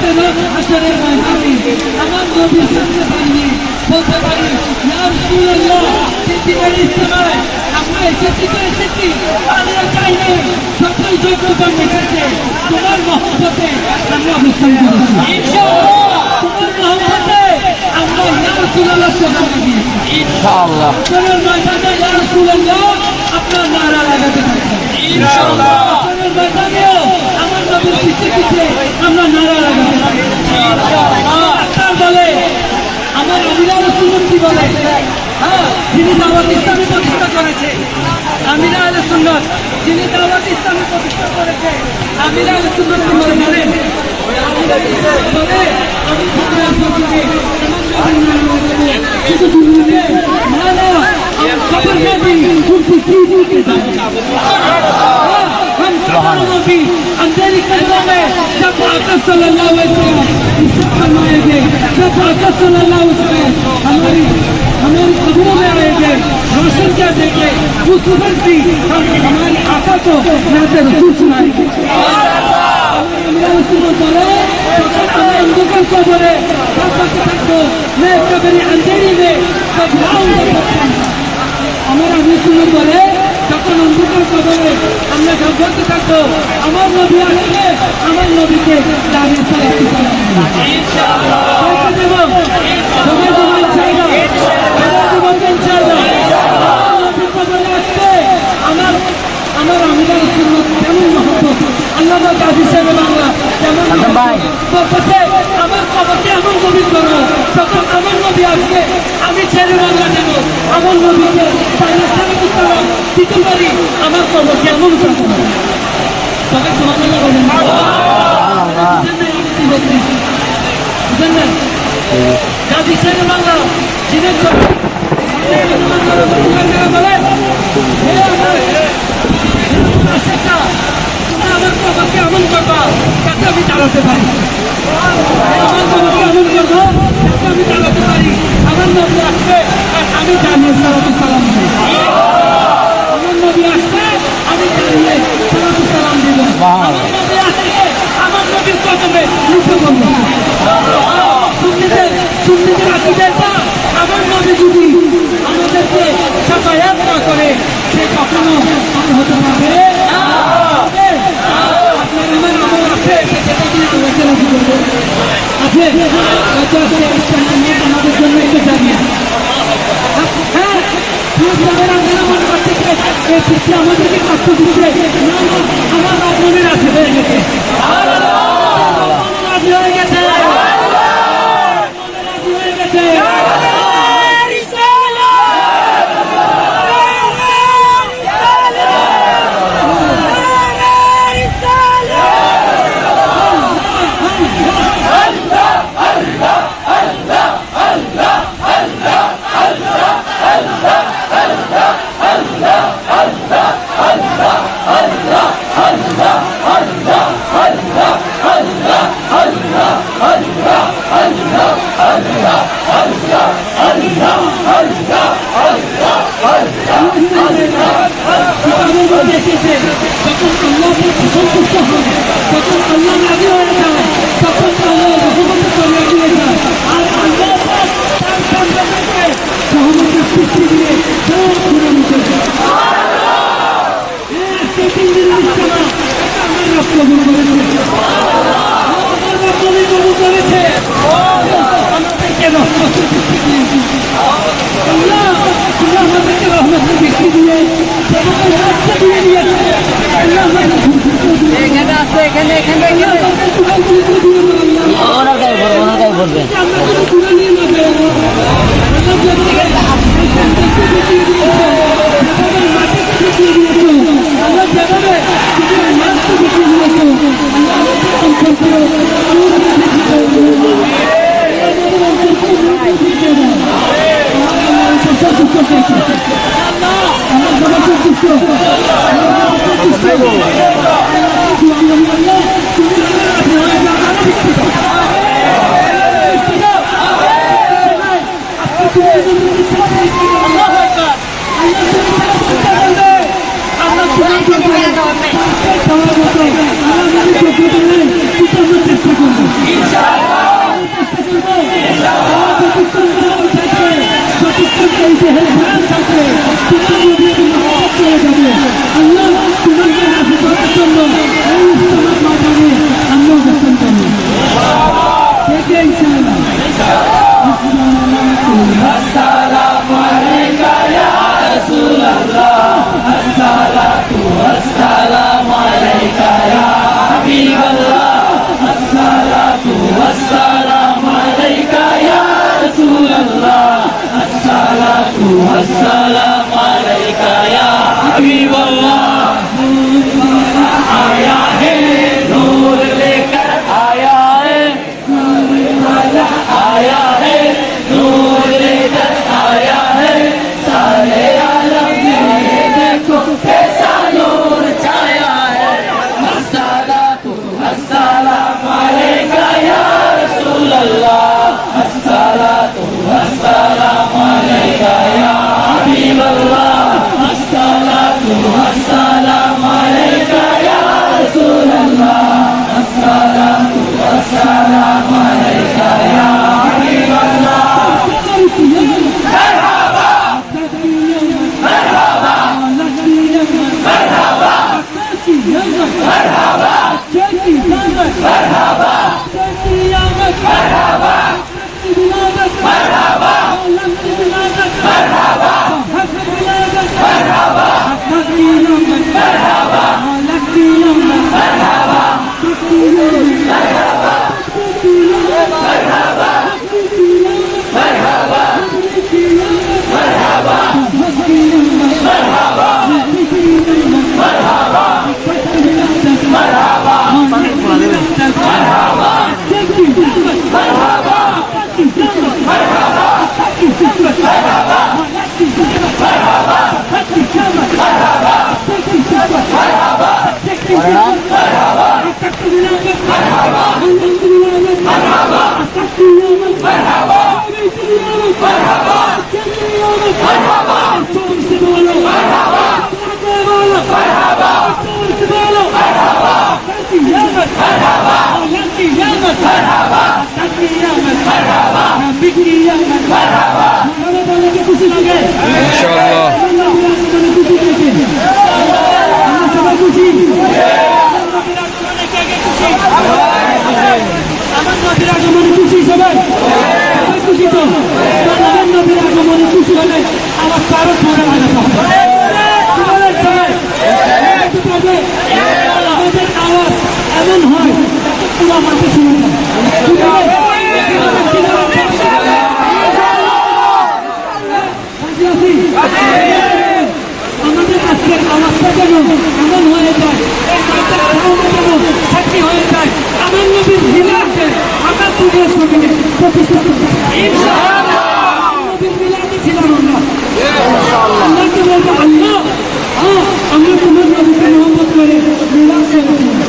হাতে রোজ হাসরের আমার নবীর সামনে দাঁড়িয়ে বলতে পারি ইয়া আমরা এসেছি তো তোমার মহব্বতে আমরা অবস্থান করেছি আমরা ইয়া রাসূলুল্লাহ সদানে আপনার নারা লাগাতে থাকবে দাওয়াত ইসলামী প্রতিষ্ঠা করেছে। আমিরা আল সুন্নত, যিনি দাওয়াত ইসলামী প্রতিষ্ঠা করেছে, আমিরা আল সুন্নত বলেন। हमारी हमारी खबरों में आए थे रोशन क्या देखे उस पर भी हम हमारी आशा को यहाँ से रसूल सुनाएंगे আমার নবী আমার নবীকে সকল নবীকে তারা স্বামী ইসলাম দিতে পারি আমার করব কেমন চাপন তবে সুবহানাল্লাহ বাংলা আমাদেরকে আমার মনের আছে This is it. এখানে এখানে এখানে ওনার গায়ে ভরবে ওনার গায়ে ভরবে Assalamu alaikum ya Rasulullah Assalamu السلام عليك يا حبيب الله Allahu Akbar. 아了. আমার কারও ছোড়া লাগে কি বলেন সবাই তবে আমাদের আওয়াজ এমন হয় যাতে পুরো মাঠে শুনে যায় কি বলেন? কি বলেন? কি বলেন? রাজি আছি? আমাদের আজকের আওয়াজটা যেন এমন হয়ে যায় এই মাঠের সাউন্ড যেন সাক্ষী হয়ে যায় আমার নবীর মিলাদকে আমরা পুজোর সঙ্গে প্রতিষ্ঠা করব ইনশাআল্লাহ নবীর মিলাদে ছিলাম আমরা আল্লাহকে বলব আল্লাহ হ্যাঁ